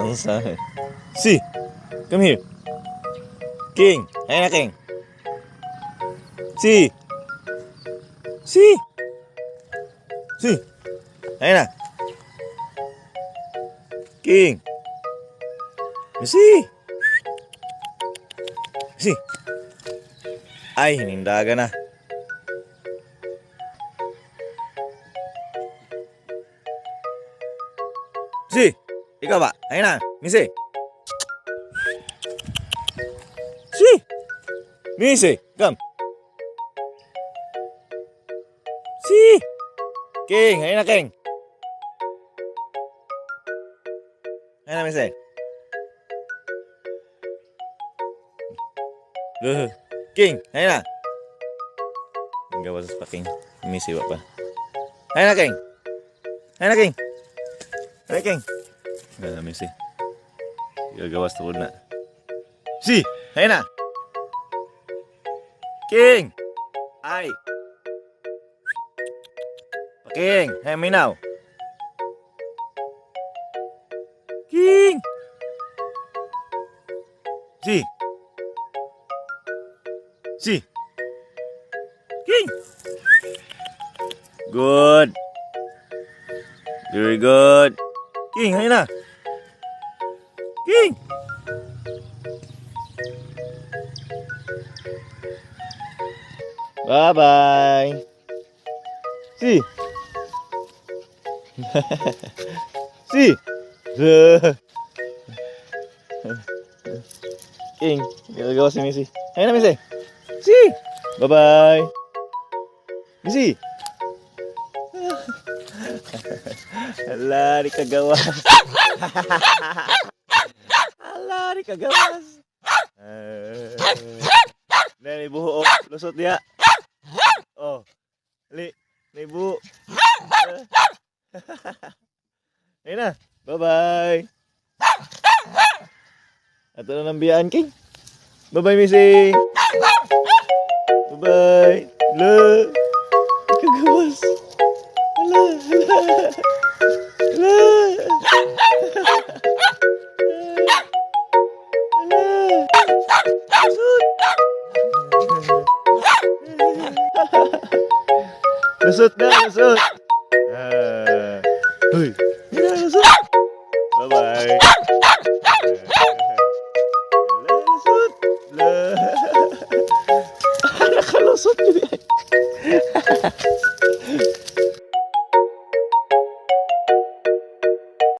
Unsa? Si, come here. King, ayun na King. Si. Si. Si. Ayun na. King. Si. Si. Ay, hinindaga na. Si, ikaw ba? Ayun na, Missy. Si. Missy, come. Si. King, ayun na, King. Ayun na, Missy. King, ayun na. Ang gawas pa, King. Missy ba pa? Ayun na, King. Ayun na, King. Ayun na, King. Ayun na, Missy. Gagawas tukod na. Si! Ayun na! King! Ay! King! Hey, minaw! King! Si! Si! King! Good! Very good! King, ayun na! King! Bye-bye! Si! si! King, gagawa si Missy. Ayun na, Missy! Si! Bye-bye! Missy! Hala, di kagawas. Hala, di kagawas. Uh, Nani buho, oh. lusot dia. Oh. Ali, ni bu. Ayun. Bye-bye. Ato na ng King. Bye-bye, Missy. Bye-bye. Hala. Lusot na, lusot.